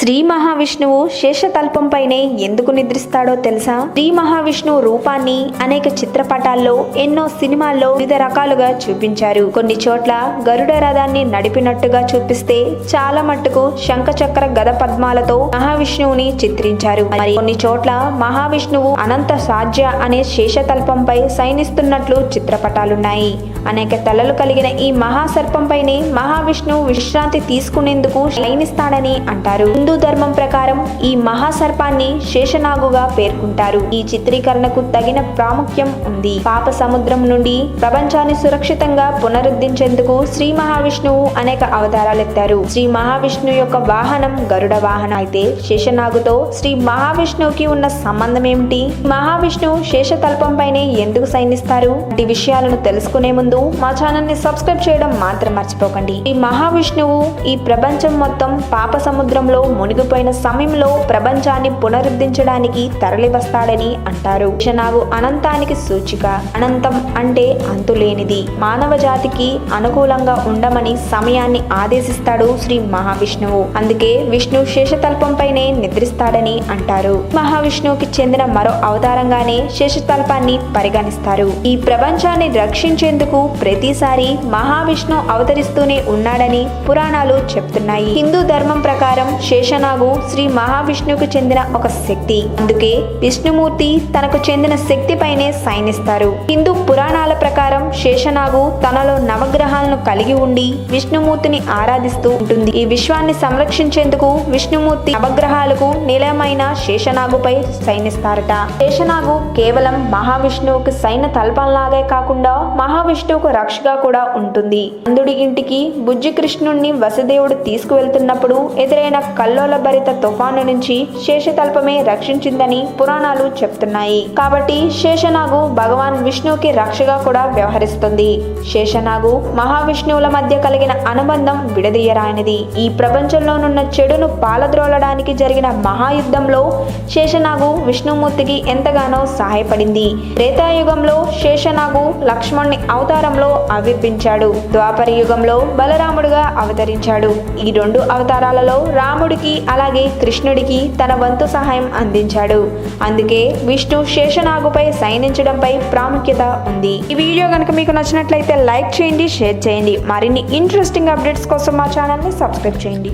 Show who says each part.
Speaker 1: శ్రీ మహావిష్ణువు శేషతల్పంపైనే ఎందుకు నిద్రిస్తాడో తెలుసా? శ్రీ మహావిష్ణువు రూపాన్ని అనేక చిత్రపటాల్లో ఎన్నో సినిమాల్లో వివిధ రకాలుగా చూపించారు. కొన్ని చోట్ల గరుడ రథాన్ని నడిపినట్టుగా చూపిస్తే చాలా మట్టుకు శంఖచక్ర గద పద్మాలతో మహావిష్ణువుని చిత్రించారు. మరి కొన్ని చోట్ల మహావిష్ణువు అనంత సాధ్య అనే శేషతల్పంపై శయనిస్తున్నట్లు చిత్రపటాలున్నాయి. అనేక తలలు కలిగిన ఈ మహాసర్పంపైనే మహావిష్ణువు విశ్రాంతి తీసుకునేందుకు శయనిస్తాడని అంటారు. హిందూ ధర్మం ప్రకారం ఈ మహాసర్పాన్ని శేషనాగుగా పేర్కొంటారు. ఈ చిత్రీకరణకు తగిన ప్రాముఖ్యం ఉంది. పాప సముద్రం నుండి ప్రపంచాన్ని సురక్షితంగా పునరుద్ధరించేందుకు శ్రీ మహావిష్ణువు అనేక అవతారాలు ఎత్తారు శ్రీ మహావిష్ణువు యొక్క వాహనం గరుడ వాహనం. అయితే శేషనాగుతో శ్రీ మహావిష్ణువుకి ఉన్న సంబంధం ఏమిటి? మహావిష్ణువు శేషతల్పంపైనే ఎందుకు సైనిస్తారు ఈ విషయాలను తెలుసుకునే ముందు మా ఛానల్ని సబ్స్క్రైబ్ చేయడం మాత్రం మర్చిపోకండి. ఈ మహావిష్ణువు ఈ ప్రపంచం మొత్తం పాప సముద్రంలో మునిగిపోయిన సమయంలో ప్రపంచాన్ని పునరుద్ధరించడానికి తరలివస్తాడని అంటారు. శనాగు అనంతానికి సూచిక. అనంతం అంటే అంతులేనిది. మానవ జాతికి అనుకూలంగా ఉండమని సమయాన్ని ఆదేశిస్తాడు శ్రీ మహావిష్ణువు. అందుకే విష్ణు శేషతల్పంపైనే నిద్రిస్తాడని అంటారు. మహావిష్ణువుకి చెందిన మరో అవతారంగానే శేషతల్పాన్ని పరిగణిస్తారు. ఈ ప్రపంచాన్ని రక్షించేందుకు ప్రతిసారి మహావిష్ణు అవతరిస్తూనే ఉన్నాడని పురాణాలు చెప్తున్నాయి. హిందూ ధర్మం ప్రకారం శేష శేషనాగు శ్రీ మహావిష్ణువుకు చెందిన ఒక శక్తి. అందుకే విష్ణుమూర్తి తనకు చెందిన శక్తిపైనే సైనిస్తారు హిందూ పురాణాల ప్రకారం శేషనాగు తనలో నవగ్రహాలను కలిగి ఉండి విష్ణుమూర్తిని ఆరాధిస్తూ ఉంటుంది. ఈ విశ్వాన్ని సంరక్షించేందుకు విష్ణుమూర్తి నవగ్రహాలకు నిలయమైన శేషనాగుపై సైనిస్తారట శేషనాగు కేవలం మహావిష్ణువుకు సైన తల్పంలాగే కాకుండా మహావిష్ణువుకు రక్షగా కూడా ఉంటుంది. అందుడి ఇంటికి బుజ్జికృష్ణుణ్ణి వసుదేవుడు తీసుకువెళ్తున్నప్పుడు ఎదురైన కల్లోల భరిత తుఫాను నుంచి శేషతల్పమే రక్షించిందని పురాణాలు చెప్తున్నాయి. కాబట్టి శేషనాగు భగవాన్ విష్ణువుకి రక్షగా కూడా వ్యవహరిస్తుంది శేషనాగు మహావిష్ణువుల మధ్య కలిగిన అనుబంధం విడదీయరానిది. ఈ ప్రపంచంలోనున్న చెడును పాలద్రోలడానికి జరిగిన మహాయుద్ధంలో శేషనాగు విష్ణుమూర్తికి ఎంతగానో సహాయపడింది. త్రేతాయుగంలో శేషనాగు లక్ష్మణ్ణి అవతారంలో ఆవిర్భించాడు ద్వాపర యుగంలో బలరాముడుగా అవతరించాడు. ఈ రెండు అవతారాలలో రాముడికి అలాగే కృష్ణుడికి తన వంతు సహాయం అందించాడు. అందుకే విష్ణు శేషనాగుపై సైనించడంపై ప్రాముఖ్యత ఉంది. ఈ వీడియో కనుక మీకు నచ్చినట్లయితే లైక్ చేయండి షేర్ చేయండి. మరిన్ని ఇంట్రెస్టింగ్ అప్డేట్స్ కోసం మా ఛానల్ని సబ్స్క్రైబ్ చేయండి.